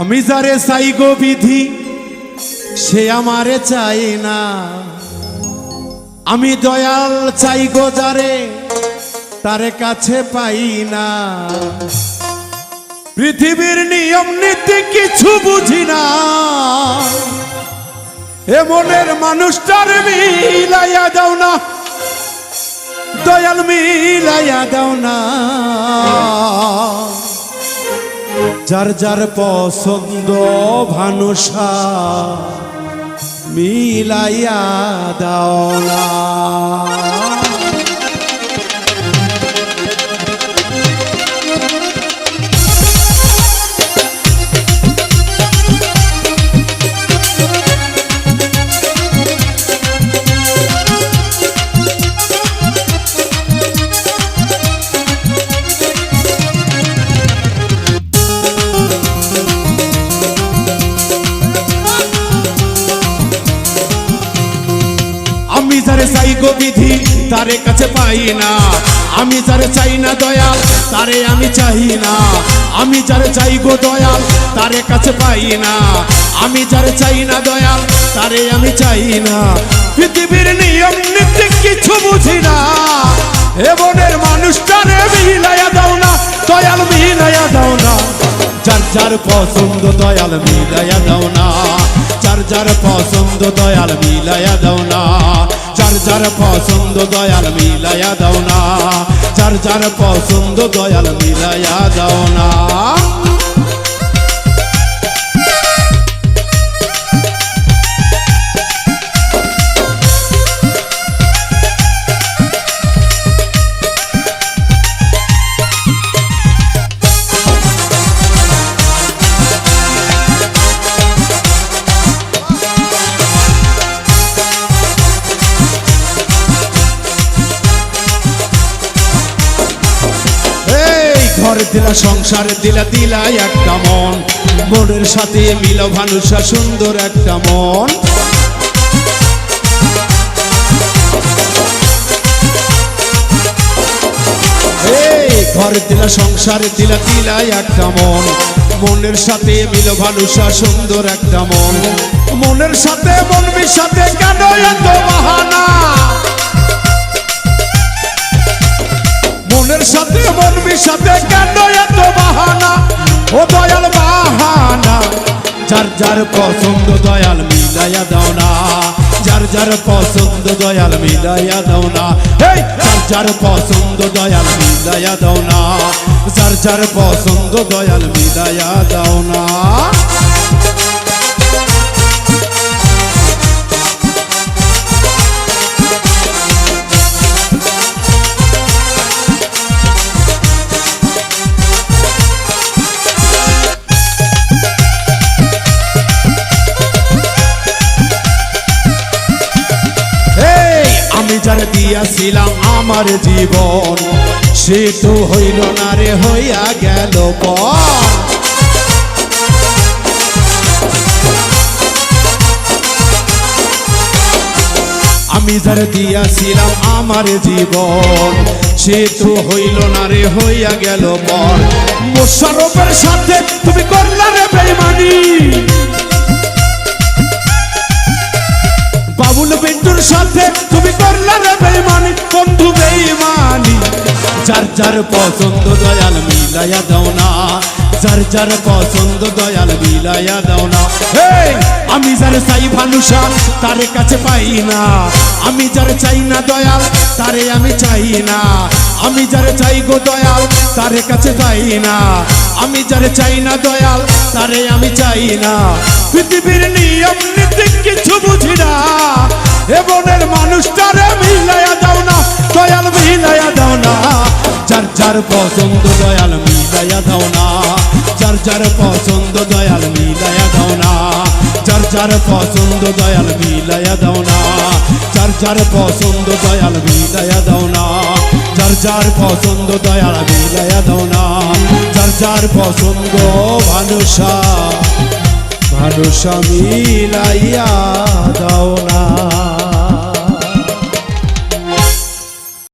আমি যারে চাই গো বিধি, সে আমারে চাই না। আমি দয়াল চাই গো যারে, তারে কাছে পাই না। পৃথিবীর নিয়ম নীতি কিছু বুঝি না। এ মনের মানুষটার মিলাইয়া দাও না, দয়াল মিলাইয়া দাও না। যার যার পছন্দ ভানুষা মিলাইয়া দাও। আমি যারে চাই গো বিধি, তারে কাছে পাই না। আমি যারে চাই না দয়াল, তারে আমি চাই না। আমি যারে চাই গো দয়াল, তারে কাছে পাই না। আমি যারে চাই না দয়াল, তারে আমি চাই না। পৃথিবীর নিয়ম, নীতি কিছু বুঝি না। এ বনের মানুষটারে মিলাইয়া দাও না, দয়াল মিলাইয়া দাও না। যার যার পছন্দ দয়াল মিলাইয়া দাও না। যার যার পছন্দ দয়াল মিলাইয়া দাও না। যার যার পছন্দ দয়াল মিলাইয়া দাও না। যার যার পছন্দ দয়াল মিলাইয়া দাও না। দিলা, সংসারে দিলা দিলা একটা মন। মনের সাথে মিল ভানুষা সুন্দর একটা মন। ঘর দিলা, সংসারে দিলা দিলা একটা মন। মনের সাথে মিল ভানুষা সুন্দর একটা মন। মনের সাথে মন মিশাতে কেন এত যার যার পছন্দ দয়াল, মিলাইয়া দাও না। যার যার পছন্দ দয়াল, মিলাইয়া দাও না। এই যার যার পছন্দ দয়াল, মিলাইয়া দাও না। যার যার পছন্দ দয়াল, মিলাইয়া দাও না। আমি যার দিয়াছিলাম আমার জীবন, সে তো হইল না রে, হইয়া গেল পর আমি যার দিয়াছিলাম আমার জীবন, সে তো হইল না রে, হইয়া গেল পর মোশারফের সাথে তুমি বিন্টুর সাথে তুমি করলা রে বেইমানি, বন্ধু বেইমানি। যার যার পছন্দ দয়াল মিলাইয়া দাও না, যার যার পছন্দ দয়াল মিলাইয়া দাও না। আমি যার চাই ভানুষা তারে কাছে পাই না। আমি যার চাই না দয়াল, তারে আমি চাই না। আমি যারে চাই গো দয়াল, তারে কাছে পাই না। আমি যারে চাই না দয়াল, তারে আমি চাই না। পৃথিবীর নিয়ম নীতি কিছু বুঝি না। এ বনের মানুষটারে মিলাইয়া দাও না, দয়াল মিলাইয়া দাও না। যার যার পছন্দ দয়াল মিলাইয়া দাও না, যার যার পছন্দ দয়াল মিলাইয়া দাও না। যার যার পছন্দ দয়াল মিলাইয়া দাও না, যার যার পছন্দ দয়াল মিলাইয়া দাও না। যার যার পছন্দ দয়াল মিলাইয়া দাও না, যার যার পছন্দ ভানুষা ভানুষা মিলাইয়া দাও না।